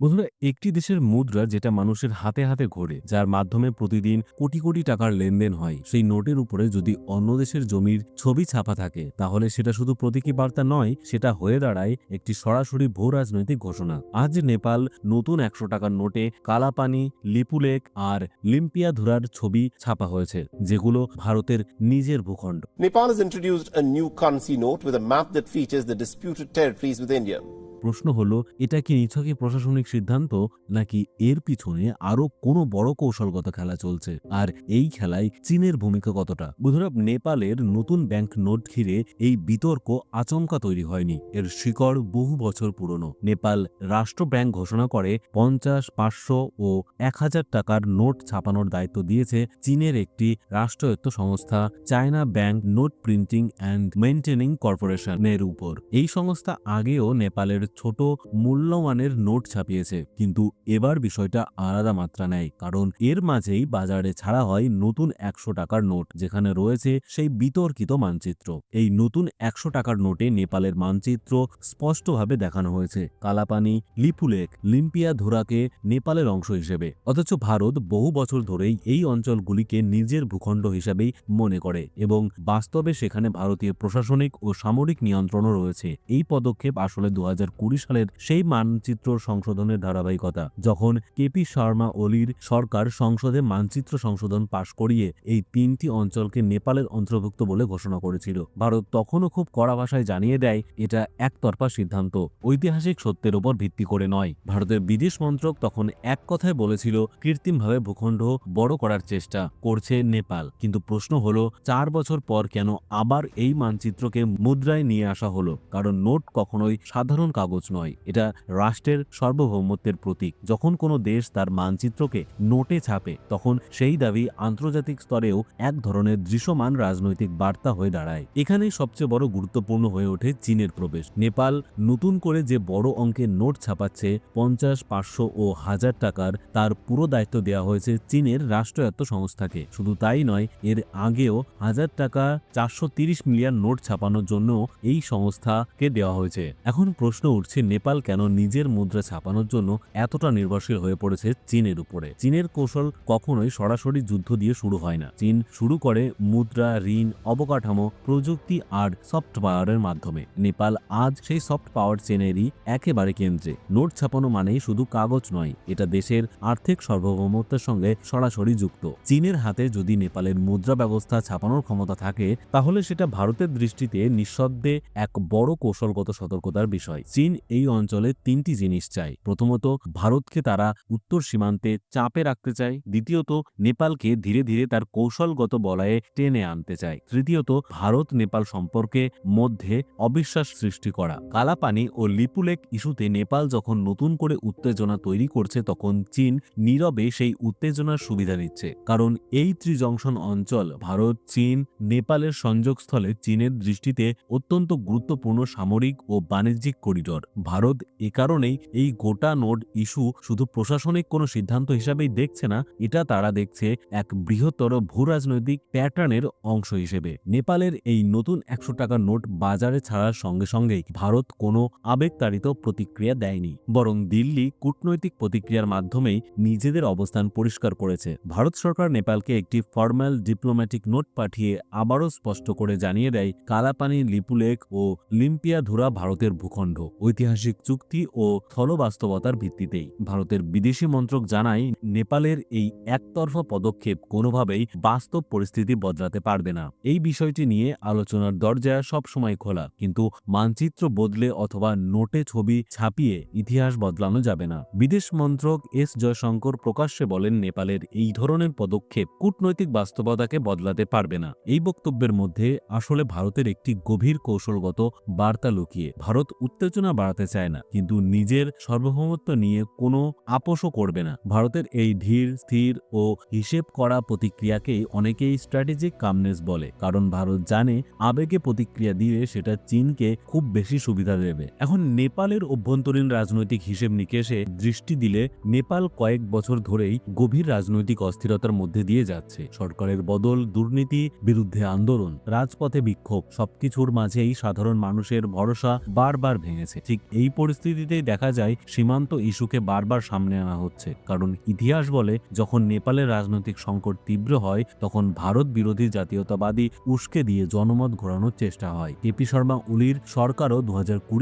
বন্ধুরা, একটি দেশের মুদ্রা যেটা মানুষের হাতে হাতে ঘোরে, যার মাধ্যমে প্রতিদিন কোটি কোটি টাকার লেনদেন হয়, সেই নোটের উপরে যদি অন্য দেশের জমির ছবি ছাপা থাকে, তাহলে সেটা শুধু প্রতীকী বার্তা নয়, সেটা হয়ে দাঁড়ায় একটি সরাসরি ভূ রাজনৈতিক ঘোষণা আজ নেপাল নতুন একশো টাকার নোটে কালাপানি লিপুলেক আর লিম্পিয়াধুরার ছবি ছাপা হয়েছে, যেগুলো ভারতের নিজের ভূখণ্ড Nepal has introduced a new currency note with a map that features the disputed. প্রশ্ন হলো, এটা কি নিছকই প্রশাসনিক সিদ্ধান্ত, নাকি এর পিছনে আরও কোনো বড় কৌশলগত খেলা চলছে? আর এই খেলায় চীনের ভূমিকা কতটা? বুধুরা নেপালের নতুন ব্যাংক নোট ঘিরে এই বিতর্ক আচমকা তৈরি হয়নি। এর শিকড় বহু বছর পুরনো। নেপাল রাষ্ট্র ব্যাংক ঘোষণা করে, পঞ্চাশ, পাঁচশো ও এক হাজার টাকার নোট ছাপানোর দায়িত্ব দিয়েছে চীনের একটি রাষ্ট্রায়ত্ত সংস্থা China bank note printing and maintaining কর্পোরেশনের উপর। এই সংস্থা আগেও নেপালের ছোট মূল্যমানের নোট ছাপিয়েছে। কিন্তু এবার বিষয়টা আলাদা মাত্রা নেয়, কারণ এর মাঝেই বাজারে ছাড়া হয় নতুন একশো টাকার নোট, যেখানে রয়েছে সেই বিতর্কিত মানচিত্র। এই নতুন একশো টাকার নোটে নেপালের মানচিত্র স্পষ্টভাবে দেখানো হয়েছে। কালাপানি লিপুলেক লিম্পিয়া ধোরাকে নেপালের অংশ হিসেবে। অথচ ভারত বহু বছর ধরেই এই অঞ্চলগুলিকে নিজের ভূখণ্ড হিসাবেই মনে করে এবং বাস্তবে সেখানে ভারতীয় প্রশাসনিক ও সামরিক নিয়ন্ত্রণও রয়েছে। এই পদক্ষেপ আসলে দু হাজার কুড়ি সালের সেই মানচিত্র সংশোধনের ধারাবাহিকতা, যখন কেপি শর্মা ওলির সরকার সংসদে মানচিত্র সংশোধন পাশ করিয়ে এই তিনটি অঞ্চলকে নেপালের অন্তর্ভুক্ত বলে ঘোষণা করেছিল। ভারত তখনও খুব কড়া ভাষায় জানিয়ে দেয়, এটা একতরফা সিদ্ধান্ত, ঐতিহাসিক সত্যের ওপর ভিত্তি করে নয়। ভারতের বিদেশ মন্ত্রক তখন এক কথায় বলেছিল, কৃত্রিমভাবে ভূখণ্ড বড় করার চেষ্টা করছে নেপাল। কিন্তু প্রশ্ন হলো, চার বছর পর কেন আবার এই মানচিত্রকে মুদ্রায় নিয়ে আসা হলো? কারণ নোট কখনোই সাধারণ কাগজ নয়, এটা রাষ্ট্রের সার্বভৌমত্বের প্রতীক। যখন কোনো দেশ তার মানচিত্রকে নোটে ছাপে, তখন সেই দাবি আন্তর্জাতিক স্তরেও এক ধরনের দৃশ্যমান রাজনৈতিক বার্তা হয়ে দাঁড়ায়। এখানেই সবচেয়ে বড় গুরুত্বপূর্ণ হয়ে ওঠে চীনের প্রবেশ। নেপাল নতুন করে যে বড় অঙ্কের নোট ছাপাচ্ছে, পঞ্চাশ, পাঁচশো ও হাজার টাকার, তার পুরো দায়িত্ব দেওয়া হয়েছে চীনের রাষ্ট্রায়ত্ত সংস্থাকে। শুধু তাই নয়, এর আগেও হাজার টাকা, চারশো মিলিয়ন নোট ছাপানোর জন্য এই সংস্থাকে দেওয়া হয়েছে। এখন প্রশ্ন উঠছে নেপাল কেন নিজের মুদ্রা ছাপানোর জন্য এতটা নির্ভরশীল হয়ে পড়েছে চীনের উপরে? চীনের কৌশল কখনোই সরাসরি যুদ্ধ দিয়ে শুরু হয় না। চীন শুরু করে মুদ্রা, ঋণ, অবকাঠামো, প্রযুক্তি আর সফট পাওয়ারের মাধ্যমে। নেপাল আজ সেই সফট পাওয়ার চেনেরই একেবারে কেন্দ্রে। নোট ছাপানো মানেই শুধু কাগজ নয়, এটা দেশের আর্থিক সার্বভৌমত্বের সঙ্গে সরাসরি যুক্ত। চীনের হাতে যদি নেপালের মুদ্রা ব্যবস্থা ছাপানোর ক্ষমতা থাকে, তাহলে সেটা ভারতের দৃষ্টিতে নিঃশব্দে এক বড় কৌশলগত সতর্কতার বিষয়। চীন এই অঞ্চলে তিনটি জিনিস চায় প্রথমত, ভারতকে তারা উত্তর সীমান্তে চাপে রাখতে চায়। দ্বিতীয়ত, নেপালকে ধীরে ধীরে তার কৌশলগত বলয়ে টেনে আনতে চায়। তৃতীয়ত ভারত নেপাল সম্পর্কে মধ্যে অবিশ্বাস সৃষ্টি করা। কালাপানি ও লিপুলেক ইস্যুতে নেপাল যখন নতুন করে উত্তেজনা তৈরি করছে, তখন চীন নীরবে সেই উত্তেজনার সুবিধা নিচ্ছে। কারণ এই ত্রিজংশন অঞ্চল ভারত, চীন, নেপালের সংযোগস্থলে চীনের দৃষ্টিতে অত্যন্ত গুরুত্বপূর্ণ সামরিক ও বাণিজ্যিক করিডর। ভারত এ কারণেই এই গোটা নোট ইস্যু শুধু প্রশাসনিক কোনো সিদ্ধান্ত হিসাবেই দেখছে না, এটা তারা দেখছে এক বৃহত্তর ভূ রাজনৈতিক প্যাটার্নের অংশ হিসেবে। নেপালের এই নতুন একশো টাকার নোট বাজারে ছাড়ার সঙ্গে সঙ্গেই ভারত কোনো আবেগতাড়িত প্রতিক্রিয়া দেয়নি, বরং দিল্লি কূটনৈতিক প্রতিক্রিয়ার মাধ্যমেই নিজেদের অবস্থান পরিষ্কার করেছে। ভারত সরকার নেপালকে একটি ফর্মাল ডিপ্লোম্যাটিক নোট পাঠিয়ে আবারও স্পষ্ট করে জানিয়ে দেয়, কালাপানি লিপুলেক ও লিম্পিয়াধুরা ভারতের ভূখণ্ড। ঐতিহাসিক চুক্তি ও স্থলবাস্তবতার ভিত্তিতেই। ভারতের বিদেশি মন্ত্রক জানায়, নেপালের এই একতরফা পদক্ষেপ কোনোভাবেই বাস্তব পরিস্থিতি বদলাতে পারবে না। এই বিষয়টি নিয়ে আলোচনার দরজা সবসময় খোলা, কিন্তু মানচিত্র বদলে অথবা নোটে ছবি ছাপিয়ে ইতিহাস বদলানো যাবে না। বিদেশ মন্ত্রক এস জয়শঙ্কর প্রকাশ্যে বলেন, নেপালের এই ধরনের পদক্ষেপ কূটনৈতিক বাস্তবতাকে বদলাতে পারবে না। এই বক্তব্যের মধ্যে আসলে ভারতের একটি গভীর কৌশলগত বার্তা লুকিয়ে, ভারত উত্তেজনা বাড়াতে চায় না। কিন্তু নিজের সার্বভৌমত্ব নিয়ে কোনো আপোষও করবে না। ভারতের এই ধীর, স্থির ও হিসেব করা প্রতিক্রিয়াকেই অনেকেই স্ট্র্যাটেজিক কামনেস বলে। কারণ ভারত জানে আবেগে প্রতিক্রিয়া দিয়ে সেটা চীনকে খুব বেশি সুবিধা দেবে। এখন নেপালের অভ্যন্তরীণ রাজনৈতিক হিসেব নিকেশে দৃষ্টি দিলে নেপাল কয়েক বছর ধরেই গভীর রাজনৈতিক অস্থিরতার মধ্যে দিয়ে যাচ্ছে। সরকারের বদল, দুর্নীতি বিরুদ্ধে আন্দোলন, রাজপথে বিক্ষোভ, সবকিছুর মাঝেই সাধারণ মানুষের ভরসা বারবার ভেঙেছে। ঠিক এই পরিস্থিতিতেই দেখা যায় সীমান্ত ইস্যুকে বারবার সামনে আনা হচ্ছে। কারণ ইতিহাস বলে, যখন নেপালের রাজনৈতিক সংকট তীব্র হয়, তখন ভারত বিরোধী জাতীয়তাবাদী উস্কে দিয়ে জনমত ঘোরানোর চেষ্টা হয়। কেপি শর্মা উলির সরকারও দু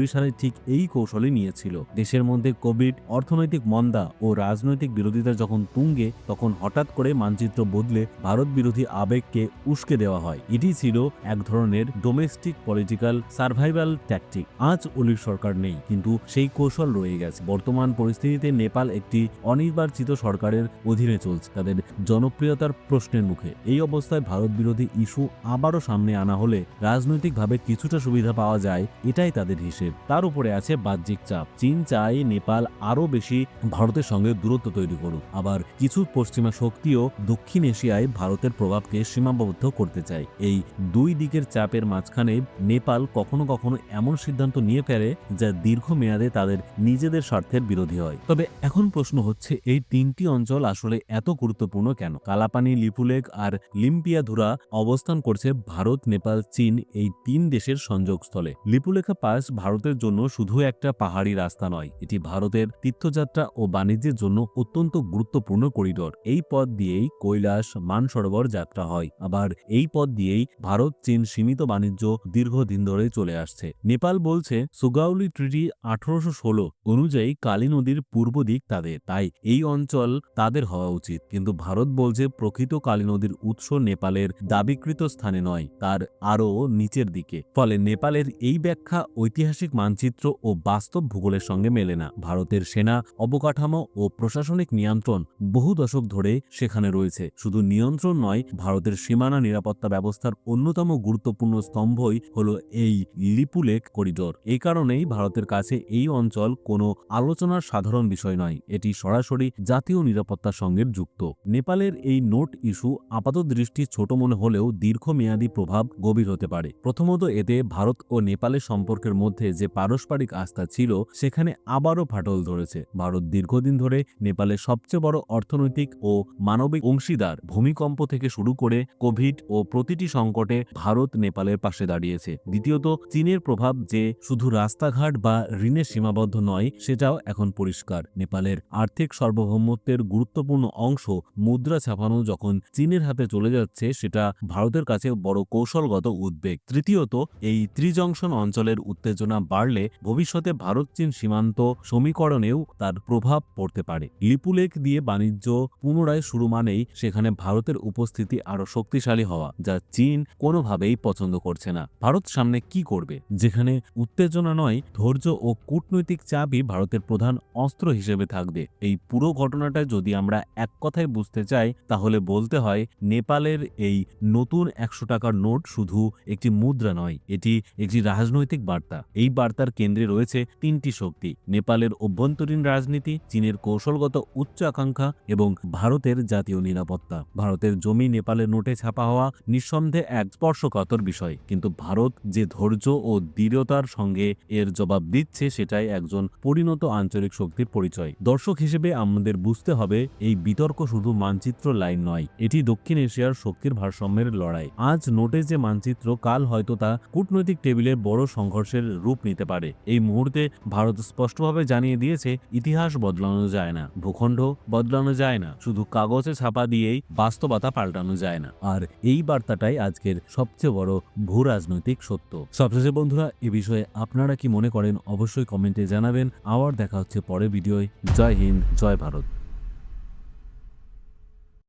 সালে ঠিক এই কৌশলই নিয়েছিল। দেশের মধ্যে কোভিড, অর্থনৈতিক মন্দা ও রাজনৈতিক বিরোধিতা যখন তুঙ্গে, তখন হঠাৎ করে মানচিত্র বদলে ভারত বিরোধী আবেগকে উস্কে দেওয়া হয়। এটি ছিল এক ধরনের ডোমেস্টিক পলিটিক্যাল সার্ভাইভাল ট্যাকটিক আজ অলির সরকার নেই, কিন্তু সেই কৌশল রয়ে গেছে। বর্তমান পরিস্থিতিতে নেপাল একটি অনির্বাচিত সরকারের অধীনে চলছে, তাদের জনপ্রিয়তার প্রশ্নের মুখে। এই অবস্থায় ভারত বিরোধী ইস্যু আবারও সামনে আনা হলে রাজনৈতিকভাবে কিছুটা সুবিধা পাওয়া যায়, এটাই তাদের হিসেব। তার উপরে আছে বাহ্যিক চাপ। চীন চায় নেপাল আরও বেশি ভারতের সঙ্গে দূরত্ব তৈরি করুক। আবার কিছু পশ্চিমা শক্তিও দক্ষিণ এশিয়ায় ভারতের প্রভাবকে সীমাবদ্ধ করতে চায়। এই দুই দিকের চাপের মাঝখানে নেপাল কখনো কখনো এমন সিদ্ধান্ত নিয়ে ফেলে যা দীর্ঘমেয়াদে তাদের নিজেদের স্বার্থের বিরোধী হয়। তবে এখন প্রশ্ন হচ্ছে, এই তিনটি অঞ্চল আসলে এত গুরুত্বপূর্ণ কেন? কালাপানি লিপুলেক আর লিম্পিয়াধুরা অবস্থান করছে ভারত, নেপাল, চীন এই তিন দেশের সংযোগস্থলে। লিপুলেখা পাস ভারতের জন্য শুধু একটা পাহাড়ি রাস্তা নয়, এটি ভারতের তীর্থযাত্রা ও বাণিজ্যের জন্য অত্যন্ত গুরুত্বপূর্ণ করিডোর। এই পথ দিয়েই কৈলাস, মানসরোবর যাত্রা হয়। আবার এই পথ দিয়েই ভারত, চীন সীমিত বাণিজ্য দীর্ঘদিন ধরে চলে আসছে। নেপাল বলছে, সুগাউলি ট্রিটি আঠারোশো ষোলো অনুযায়ী কালী নদীর পূর্ব দিক তাদের। তাই এই অঞ্চল তাদের হওয়া উচিত। কিন্তু ভারত বলছে প্রকৃত কালী নদীর উৎস নেপালের দাবিকৃত স্থানে নয়, তার আরও নিচের দিকে। ফলে নেপালের এই ব্যাখ্যা ঐতিহাসিক মানচিত্র ও বাস্তব ভূগোলের সঙ্গে মেলে না। ভারতের সেনা অবকাঠামো ও প্রশাসনিক নিয়ন্ত্রণ বহু দশক ধরে সেখানে রয়েছে। শুধু নিয়ন্ত্রণ নয়, ভারতের সীমানা নিরাপত্তা ব্যবস্থার অন্যতম গুরুত্বপূর্ণ স্তম্ভই হল এই লিপুলেক করিডোর। এই কারণেই ভারতের কাছে এই অঞ্চল কোনো আলোচনার সাধারণ বিষয় নয়। এটি সরাসরি জাতীয় নিরাপত্তার সঙ্গে যুক্ত। নেপালের এই নোট ইস্যু আপাত দৃষ্টি ছোট মনে হলেও দীর্ঘমেয়াদী প্রভাব গভীর হতে পারে। প্রথমত, এতে ভারত ও নেপালের সম্পর্কের মধ্যে যে পারস্পরিক আস্থা ছিল, সেখানে আবারও ফাটল ধরেছে। ভারত দীর্ঘদিন ধরে নেপালের সবচেয়ে বড় অর্থনৈতিক ও মানবিক অংশীদার। ভূমিকম্প থেকে শুরু করে কোভিড ও প্রতিটি সংকটে ভারত নেপালের পাশে দাঁড়িয়েছে। দ্বিতীয়ত, চীনের প্রভাব যে শুধু রাস্তাঘাট বা ঋণে সীমাবদ্ধ নয়, সেটাও এখন পরিষ্কার। নেপালের আর্থিক সার্বভৌমত্বের গুরুত্বপূর্ণ অংশ মুদ্রা ছাপানো যখন চীনের হাতে চলে যাচ্ছে, সেটা ভারতের কাছে বড় কৌশলগত উদ্বেগ। তৃতীয়ত, এই ত্রিজংশন অঞ্চলের উত্তেজনা বাড়লে ভবিষ্যতে ভারত চীন সীমান্ত সমীকরণেও তার প্রভাব পড়তে পারে। লিপুলেক দিয়ে বাণিজ্য পুনরায় শুরু মানেই সেখানে ভারতের উপস্থিতি আরও শক্তিশালী হওয়া, যা চীন কোনোভাবেই পছন্দ করছে না। ভারত সামনে কি করবে? যেখানে উত্তেজনা নয় ধৈর্য ও কূটনৈতিক চাপই ভারতের প্রধান অস্ত্র হিসেবে থাকবে। এই পুরো ঘটনাটা যদি আমরা এক কথায় বুঝতে চাই, তাহলে বলতে হয়, নেপালের এই নতুন একশো টাকার নোট শুধু একটি মুদ্রা নয়, এটি একটি রাজনৈতিক বার্তা। এই বার্তার কেন্দ্রে রয়েছে তিনটি শক্তি, নেপালের অভ্যন্তরীণ রাজনীতি, চীনের কৌশলগত উচ্চ আকাঙ্ক্ষা এবং ভারতের জাতীয় নিরাপত্তা। ভারতের জমি নেপালের নোটে ছাপা হওয়া নিঃসন্দেহে এক স্পর্শকাতর বিষয়, কিন্তু ভারত যে ধৈর্য ও দৃঢ়তার সঙ্গে এর জবাব দিচ্ছে সেটাই একজন পরিণত আঞ্চলিক শক্তির পরিচয়। দর্শক হিসেবে আমাদের বুঝতে হবে, এই বিতর্ক শুধু মানচিত্র লাইন নয়, এটি দক্ষিণ এশিয়ার শক্তির ভারসাম্যের লড়াই। আজ নোটে যে মানচিত্র, কাল হয়তো তা কূটনৈতিক টেবিলের বড় সংঘর্ষের রূপ নিতে পারে। এই মুহূর্তে ভারত স্পষ্টভাবে জানিয়ে দিয়েছে, ইতিহাস বদলানো যায় না, ভূখণ্ড বদলানো যায় না, শুধু কাগজে ছাপা দিয়েই বাস্তবতা পাল্টানো যায় না। আর এই বার্তাটাই আজকের সবচেয়ে বড় ভূ রাজনৈতিক সত্য। সবশেষে বন্ধুরা, এ বিষয়ে আপনারা কি মনে করেন অবশ্যই কমেন্টে জানাবেন। আবার দেখা হচ্ছে পরে ভিডিওয়। জয় হিন্দ জয় ভারত।